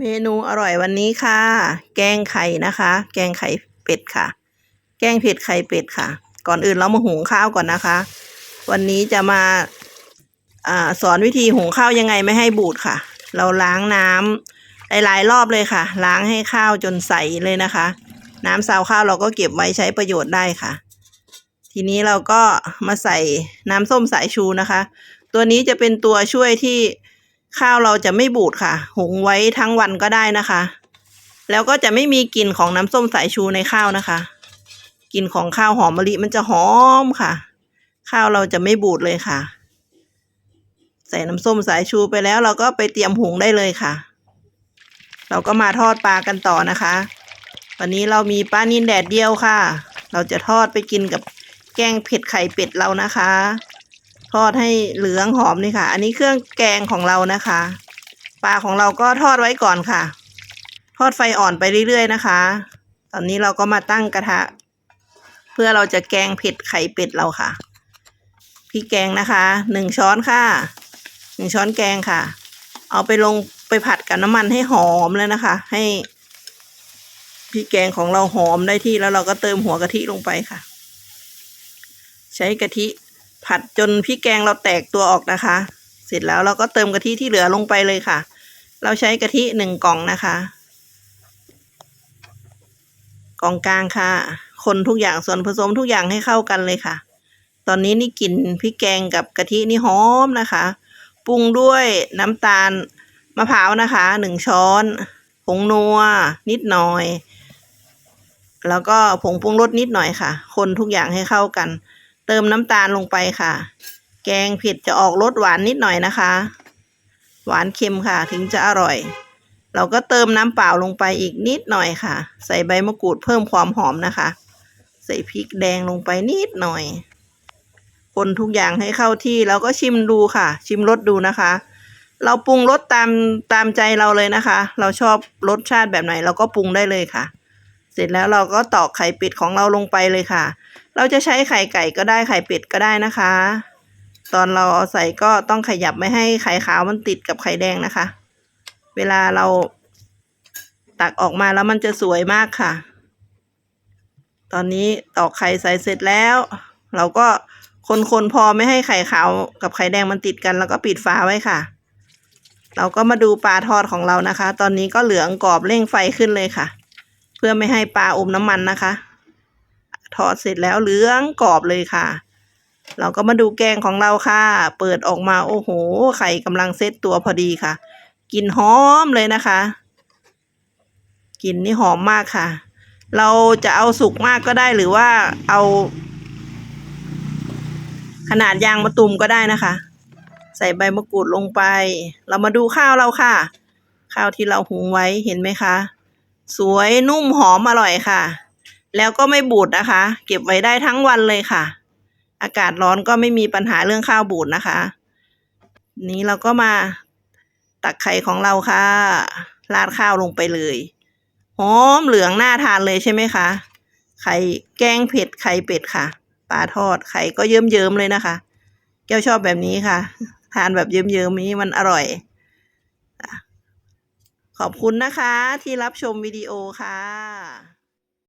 เมนูอร่อยวันนี้ค่ะ แกงไข่นะคะ แกงไข่เป็ดค่ะ แกงเผ็ดไข่เป็ดค่ะ ก่อนอื่นเรามาหุงข้าวก่อนนะคะ วันนี้จะมาอ่าสอนวิธีหุงข้าวยังไงไม่ให้บูดค่ะ เราล้างน้ำหลายๆรอบเลยค่ะ ล้างให้ข้าวจนใสเลยนะคะ น้ำซาวข้าวเราก็เก็บไว้ใช้ประโยชน์ได้ค่ะ ทีนี้เราก็มาใส่น้ำส้มสายชูนะคะ ตัวนี้จะเป็นตัวช่วยที่ ข้าวเราจะไม่บูดค่ะ หุงไว้ทั้งวันก็ได้นะคะ แล้วก็จะไม่มีกลิ่นของน้ำส้มสายชูในข้าวนะคะ กลิ่นของข้าวหอมมะลิมันจะหอมค่ะ ข้าวเราจะไม่บูดเลยค่ะ ใส่น้ำส้มสายชูไปแล้วเราก็ไปเตรียมหุงได้เลยค่ะ เราก็มาทอดปลากันต่อนะคะ วันนี้เรามีปลานินแดดเดียวค่ะ เราจะทอดไปกินกับแกงเผ็ดไข่เป็ดเรานะคะ อดให้เหลืองหอมนี่ค่ะ อันนี้เครื่องแกงของเรานะคะ ปลาของเราก็ทอดไว้ก่อนค่ะ ทอดไฟอ่อนไปเรื่อยๆนะคะ ตอนนี้เราก็มาตั้งกระทะ เพื่อเราจะแกงเผ็ดไข่เป็ดเราค่ะพริกแกงนะคะหนึ่งช้อนค่ะหนึ่งช้อนแกงค่ะ เอาไปลงไปผัดกับน้ำมันให้หอมเลยนะคะ ให้พริกแกงของเราหอมได้ที่แล้วเราก็เติมหัวกะทิลงไปค่ะ ใช้กะทิ ผัดจนพริกแกงเราแตกตัวออกนะคะ เสร็จแล้วเราก็เติมกะทิที่เหลือลงไปเลยค่ะ เราใช้กะทิหนึ่งกล่องนะคะกล่องกลางค่ะ คนทุกอย่างส่วนผสมทุกอย่างให้เข้ากันเลยค่ะ ตอนนี้นี่กลิ่นพริกแกงกับกะทินี่หอมนะคะ ปรุงด้วยน้ำตาลมะพร้าวนะคะหนึ่งช้อนผงนัวนิดหน่อย แล้วก็ผงปรุงรสนิดหน่อยค่ะ คนทุกอย่างให้เข้ากัน เติมน้ำตาลลงไปค่ะ แกงเผ็ดจะออกรสหวานนิดหน่อยนะคะ หวานเค็มค่ะถึงจะอร่อย เราก็เติมน้ำเปล่าลงไปอีกนิดหน่อยค่ะ ใส่ใบมะกรูดเพิ่มความหอมนะคะ ใส่พริกแดงลงไปนิดหน่อย คนทุกอย่างให้เข้าที่แล้วก็ชิมดูค่ะ ชิมรสดูนะคะ เราปรุงรสตามตามใจเราเลยนะคะ เราชอบรสชาติแบบไหนเราก็ปรุงได้เลยค่ะ เสร็จแล้วเราก็ตอกไข่เป็ดของเราลงไปเลยค่ะ เราจะใช้ไข่ไก่ก็ได้ไข่เป็ดก็ได้นะคะ ตอนเราเอาใส่ก็ต้องขยับไม่ให้ไข่ขาวมันติดกับไข่แดงนะคะ เวลาเราตักออกมาแล้วมันจะสวยมากค่ะ ตอนนี้ตอกไข่ใส่เสร็จแล้ว เราก็คนๆพอไม่ให้ไข่ขาวกับไข่แดงมันติดกัน แล้วก็ปิดฝาไว้ค่ะ เราก็มาดูปลาทอดของเรานะคะ ตอนนี้ก็เหลืองกรอบเร่งไฟขึ้นเลยค่ะ เพื่อไม่ให้ปลาอมน้ำมันนะคะ ทอดเสร็จแล้วเหลืองกรอบเลยค่ะ เราก็มาดูแกงของเราค่ะ เปิดออกมาโอ้โห ไข่กำลังเซตตัวพอดีค่ะกลิ่นหอมเลยนะคะกลิ่นนี่หอมมากค่ะ เราจะเอาสุกมากก็ได้หรือว่าเอา ขนาดยางมะตูมก็ได้นะคะ ใส่ใบมะกรูดลงไป เรามาดูข้าวเราค่ะ ข้าวที่เราหุงไว้เห็นไหมคะ สวยนุ่มหอมอร่อยค่ะ แล้วก็ไม่บูดนะคะ เก็บไว้ได้ทั้งวันเลยค่ะ อากาศร้อนก็ไม่มีปัญหาเรื่องข้าวบูดนะคะ นี้เราก็มาตักไข่ของเราค่ะ ราดข้าวลงไปเลยหอมเหลืองน่าทานเลยใช่ไหมคะ ไข่แกงเผ็ดไข่เป็ดค่ะ ปลาทอดไข่ก็เยิ้มๆเลยนะคะ แก้วชอบแบบนี้ค่ะ ทานแบบเยิ้มๆนี้มันอร่อย ขอบคุณนะคะที่รับชมวิดีโอค่ะ